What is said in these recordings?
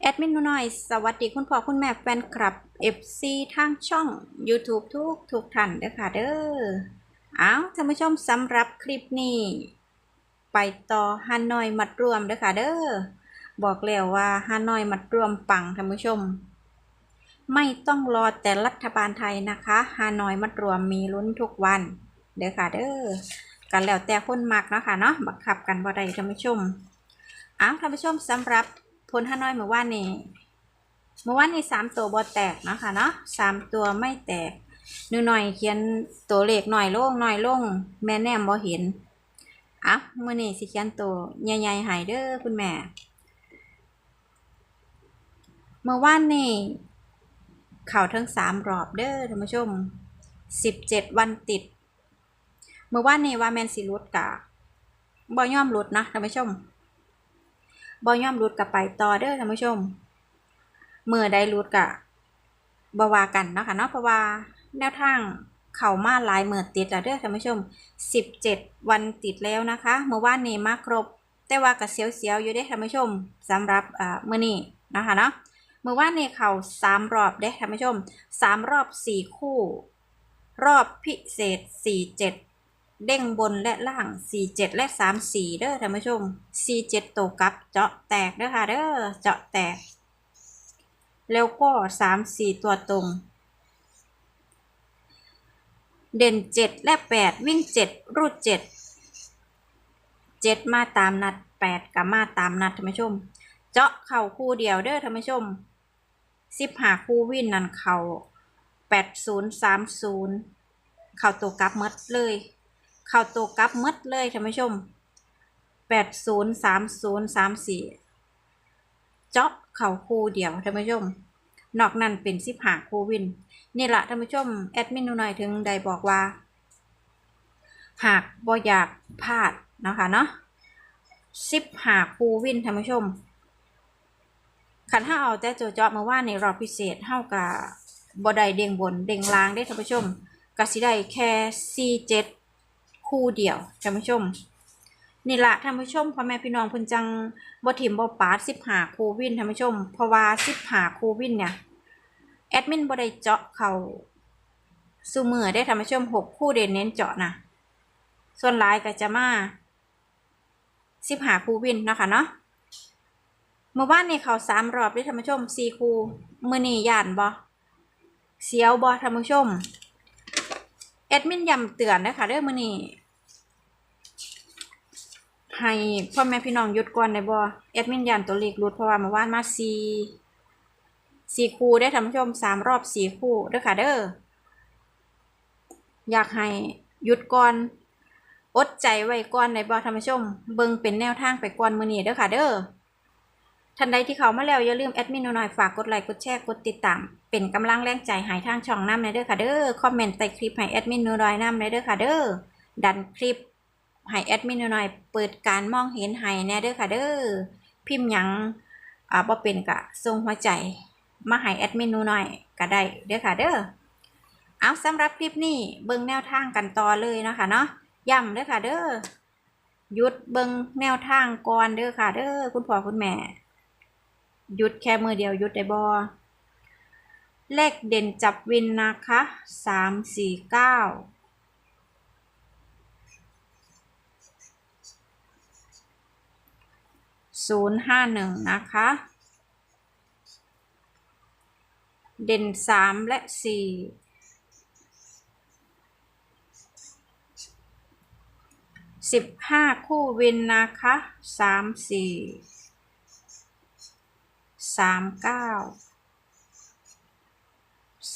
แอดมินนูน้อย สวัสดีคุณพ่อคุณแม่แฟนคลับ FC ทางช่อง YouTube ทุกทุกท่านเด้อค่ะเด้อเอาท่านผู้ชมสำหรับคลิปนี้ ไปต่อฮานอยมัดรวมเด้อค่ะเด้อบอกแล้วว่าฮานอยมัดรวมปังท่านผู้ชม ไม่ต้องรอแต่รัฐบาลไทยนะคะฮานอยมัดรวมมีลุ้นทุกวัน เด้อค่ะเด้อกันแล้วแต่คนมักเนาะค่ะเนาะบังคับกันบ่ได้ท่านผู้ชมอ้าวท่านผู้ชมสำหรับ ผลฮาน้อยเมื่อวานนี้เมื่อวานนี้สามตัวบ่แตกนะค่ะเนาะสามตัวไม่แตกหนูหน่อยเขียนตัวเลขหน่อยลงหน่อยลง แม่แนมบ่เห็นอะเมื้อนี้สิเขียนตัวใหญ่ๆให้เด้อคุณแม่ เมื่อวานนี้เข่าทั้งสามรอบเด้อท่านผู้ชมสิบเจ็ดวันติด เมื่อวานนี้ว่าแมนสิรุดกะบ่ย่อมรุดนะท่านผู้ชม บ่ย่อมรุดกับไปต่อเด้อท่านผู้ชมเมื่อได้รุดกะบ่ว่ากันเนาะค่ะเนาะเพราะว่าแนวทางเข่ามาหลายเมื่อติดแล้วเด้อท่านผู้ชมสิบเจ็ดวันติดแล้วนะคะ เมื่อวานนี้มาครบ แต่ว่าก็เสียวๆอยู่เด้อท่านผู้ชมสำหรับอ่ามื้อนี้นะคะเนาะเมื่อวานนี้เขาสามรอบเด้ท่านผู้ชมสามรอบสี่คู่ รอบพิเศษสี่ เด้งบนและล่างสี่เจ็ดและสามสี่เด้อท่านผู้ชมสี่เจ็ดตกกับเจาะแตกเด้อค่ะเด้อเจาะแตก แล้วก็สามสี่ตัวตรง เด่นเจ็ดและแปดวิ่งเจ็ดรูดเจ็ดเจ็ดมาตามนัดแปดกับมาตามนัดท่านผู้ชม เจาะเข่าคู่เดียวเด้อท่านผู้ชมสิบหาคู่วิ่นนั่นเข่าแปดศูนย์สามศูนย์เข่าตัวกับหมดเลย เข่าตัวกลับหมดเลยท่านผู้ชมแปดศูนย์สามศูนย์สามสี่เจาะเข่าคู่เดียวท่านผู้ชม นอกนั้นเป็นสิบหาคู่วิน นี่แหละท่านผู้ชม แอดมินหนูหน่อยถึงได้บอกว่า หากบ่อยากพลาดนะคะเนาะสิบหาคู่วินท่านผู้ชมขันห้าเอาแต่โจเจาะมาว่าในรอบพิเศษเท่ากับบ่ได้เด้งบนเด้งล่างได้ท่านผู้ชมกสิได้แค่สี่เจ็ด คู่เดียวท่านผู้ชมนี่ละท่านผู้ชมพ่อแม่พี่น้องเพิ่นจังบ่ถิ่มบ่ปาดสิบหาคูวินท่านผู้ชม เพราะว่าสิบหาคูวินเนี่ยแอดมินบ่ได้เจาะเขาสู่มือได้ท่านผู้ชมหกคู่เด่นเน้นเจาะนะส่วนหลายก็จะมาสิบหาคูวินนะคะเนาะเมื่อวานนี่เขาสามรอบได้ท่านผู้ชมสี่คูมือนี่ย่านบอเสียวบอท่านผู้ชมแอดมินย้ำเตือนนะคะเด้อมือนี่ ให้พ่อแม่พี่น้องหยุดก่อนได้บอแอดมินย่านตัวเลขหลุดเพราะว่าเมื่อวานมาสี่สี่คู่ได้ท่านผู้ชมสามรอบสี่คู่เด้อค่ะเด้ออยากให้หยุดก่อนอดใจไว้ก่อนได้บอท่านผู้ชม เบิ่งเป็นแนวทางไปก่อนมือนี้เด้อค่ะเด้อท่านใดที่เขามาแล้วอย่าลืมแอดมินหน่อยฝากกดไลค์กดแชร์กดติดตาม เป็นกำลังแรงใจให้ทางช่องน้ำในเด้อค่ะเด้อคอมเมนต์ใต้คลิปให้แอดมินหนูหน่อยน้ำในเด้อค่ะเด้อดันคลิป ให้แอดมินหนูหน่อยเปิดการมองเห็นให้แน่เด้อค่ะเด้อพิมพ์ยังอ่าบ่เป็นกะส่งหัวใจ มาให้แอดมินหนูหน่อยก็ได้เด้อค่ะเด้อเอาสำหรับคลิปนี้เบิ่งแนวทางกันต่อเลยเนาะค่ะเนาะย้ำเด้อค่ะเด้อหยุดเบิ่งแนวทางก่อนเด้อค่ะเด้อคุณพ่อคุณแม่หยุดแค่มือเดียวหยุดได้บอเลขเด่นจับวินนะคะสามสี่เก้า ศูนย์ห้าหนึ่งนะคะ เด่นสามและสี่สิบห้าคู่วินนะคะสามสี่สามเก้า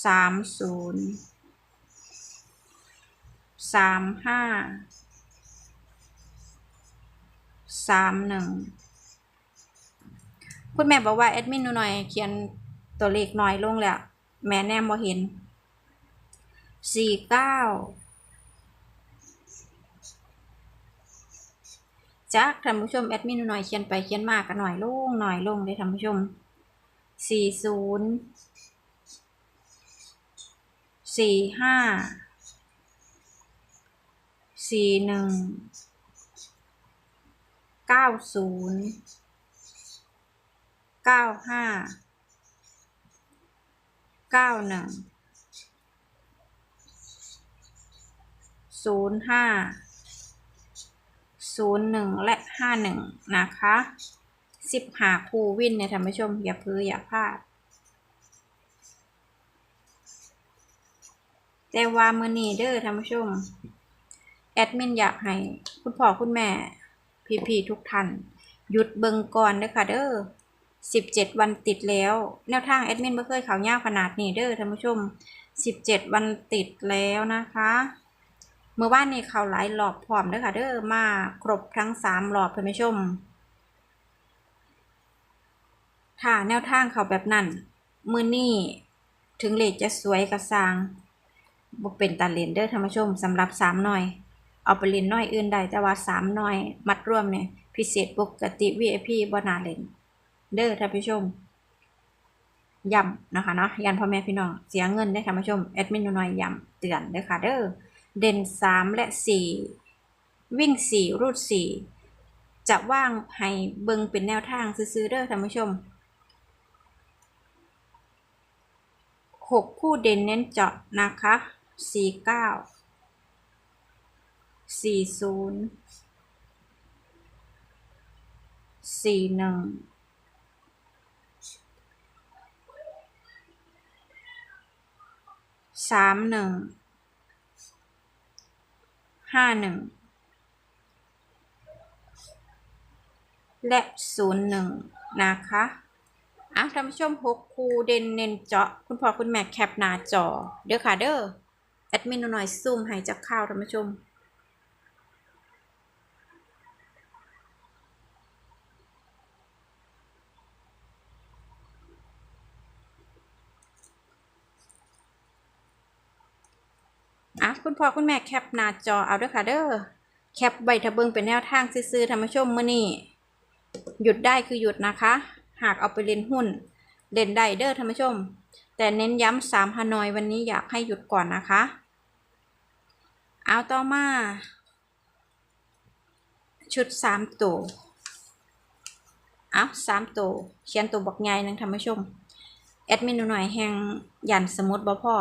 สามศูนย์สามห้าสามหนึ่ง คุณแม่บอกว่าแอดมินหนูหน่อยเขียนตัวเลขหน่อยลงแล้ว แม่แนมบ่เห็นสี่เก้าจากท่านผู้ชมแอดมินหน่อยเขียนไปเขียนมากกันหน่อยลงหน่อยลงเลยท่านผู้ชมสี่ศูนย์สี่ห้าสี่หนึ่งเก้าศูนย์ เก้าห้าเก้าหนึ่งศูนย์ห้าศูนย์หนึ่งและห้าหนึ่งนะคะสิบหาคูวินเนี่ยท่านผู้ชม อย่าพื้ออย่าพลาด แต่ว่ามือนีเด้อท่านผู้ชม แอดมินอยากให้ คุณพ่อคุณแม่ พี่ๆทุกท่านหยุดเบิงก่อนเด้อค่ะเด้อ สิบเจ็ดวันติดแล้ว แนวทางแอดมินไม่เคยเขายาขนาดนี้เด้อท่านผู้ชมสิบเจ็ดวันติดแล้วนะคะ เมื่อวานนี้เขาหลายรอบพร้อมเด้อค่ะเด้อมาครบทั้งสามรอบท่านผู้ชมถ้าแนวทางเขาแบบนั้นมือนี่ถึงเลขจะสวยกระซางบ่เป็นตาเลนเด้อท่านผู้ชมสำหรับสามหน่อย เอาไปเล่นน้อยอื่นได้แต่ว่าสามน้อย มัดร่วมเนี่ยพิเศษปกติ VIP บนาเลน เด้อท่านผู้ชมย้ำนะคะเนาะยันพ่อแม่พี่น้องเสียเงินได้ท่านผู้ชมแอดมินน้อยย้ำเตือนเด้อค่ะเด้อเด่น 3 และ 4 วิ่ง 4 รูด 4 จะว่างให้เบิงเป็นแนวทางซื้อเด้อท่านผู้ชม 6 คู่เด่นเน้นเจาะนะคะ 49 40 41 สามหนึ่งห้าหนึ่งและศูนย์หนึ่งนะคะอะท่านผู้ชมหกคูเด่นเน้นเจาะ คุณพ่อคุณแม่แคปหน้าจอ เด้อค่ะเด้อแอดมินหน่อยซูมให้จากข้าวท่านผู้ชม อะคุณพ่อคุณแม่แคปหน้าจอเอาด้วยค่ะเด้อแคปใบทะเบิงเป็นแนวทางซื้อๆท่านผู้ชมมื้อนี้หยุดได้คือหยุดนะคะ หากเอาไปเล่นหุ้นเล่นได้เด้อท่านผู้ชม แต่เน้นย้ำสามฮานอยวันนี้อยากให้หยุดก่อนนะคะ เอาต่อมา ชุดสามตัวเอาสามตัวเขียนตัวบอกใหญ่นึงท่านผู้ชม แอดมินหน่อยแห่งยันสมุดบ่พอ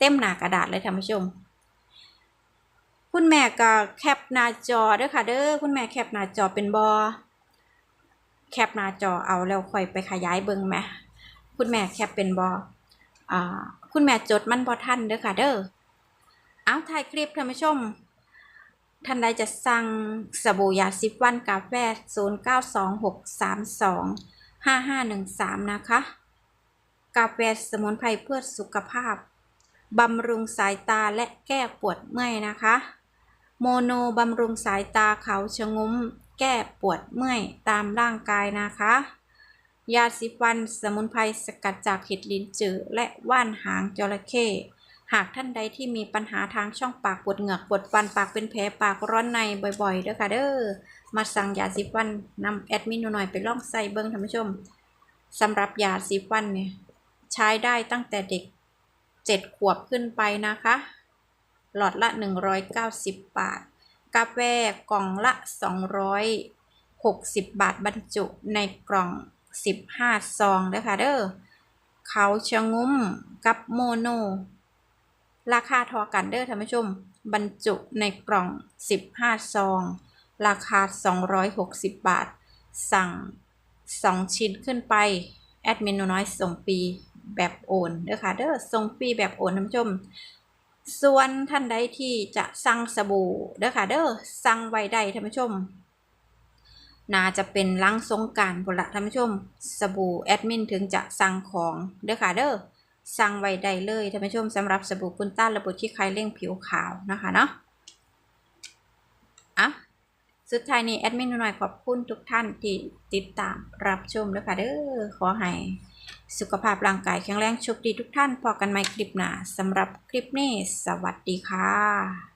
เต็มหน้ากระดาษเลยท่านผู้ชม คุณแม่ก็แคปหน้าจอเด้อค่ะเด้อคุณแม่แคปหน้าจอเป็นบอแคปหน้าจอเอาแล้วค่อยไปขยายเบิ่งไหมคุณแม่แคปเป็นบออ่าคุณแม่จดมันบ่ทันเด้อค่ะเด้อเอาถ่ายคลิปท่านผู้ชมท่านใดจะสั่งสบู่ยาซิฟวันกาแฟ 0926325513 นะคะ กาแฟสมุนไพรเพื่อสุขภาพ บำรุงสายตาและแก้ปวดเมื่อยนะคะ โมโนบำรุงสายตาเขาชะงุ้ม แก้ปวดเมื่อยตามร่างกายนะคะ ยาสีฟันสมุนไพรสกัดจากเห็ดลินจือและว่านหางจระเข้หากท่านใดที่มีปัญหาทางช่องปากปวดเหงือกปวดฟันปากเป็นแผลปากร้อนในบ่อยๆเด้อค่ะเด้อมาสั่งยาสีฟันนำแอดมินหน่อยไปลองใส่เบิ้งท่านผู้ชมสำหรับยาสีฟันเนี่ยใช้ได้ตั้งแต่เด็ก 7 ขวบขึ้นไปนะคะ หลอดละ 190 บาท กาแฟกล่องละ 260 บาทบรรจุในกล่อง 15 ซองนะคะเด้อเขาชะงุ้มกับโมโน ราคาทอกันเด้อท่านผู้ชม บรรจุในกล่อง 15 ซอง ราคา 260 บาท สั่ง 2 ชิ้นขึ้นไป แอดมินน้อยส่งฟรี แบบโอนเด้อค่ะเด้อส่งฟรีแบบโอนท่านผู้ชม ส่วนท่านใดที่จะสั่งสบู่เด้อค่ะเด้อสั่งไว้ได้ท่านผู้ชม น่าจะเป็นล้างสงการพุ่นละท่านผู้ชม สบู่แอดมินถึงจะสั่งของเด้อค่ะเด้อสั่งไว้ได้เลยท่านผู้ชมสำหรับสบู่คุณต้านระบบที่ใครเร่งผิวขาวนะคะเนาะอะสุดท้ายนี้แอดมินหน่อยขอบคุณทุกท่านที่ติดตามรับชมด้วยค่ะเด้อขอให้ สุขภาพร่างกายแข็งแรงโชคดีทุกท่านพอกันใหม่คลิปหน้าสำหรับคลิปนี้ สวัสดีค่ะ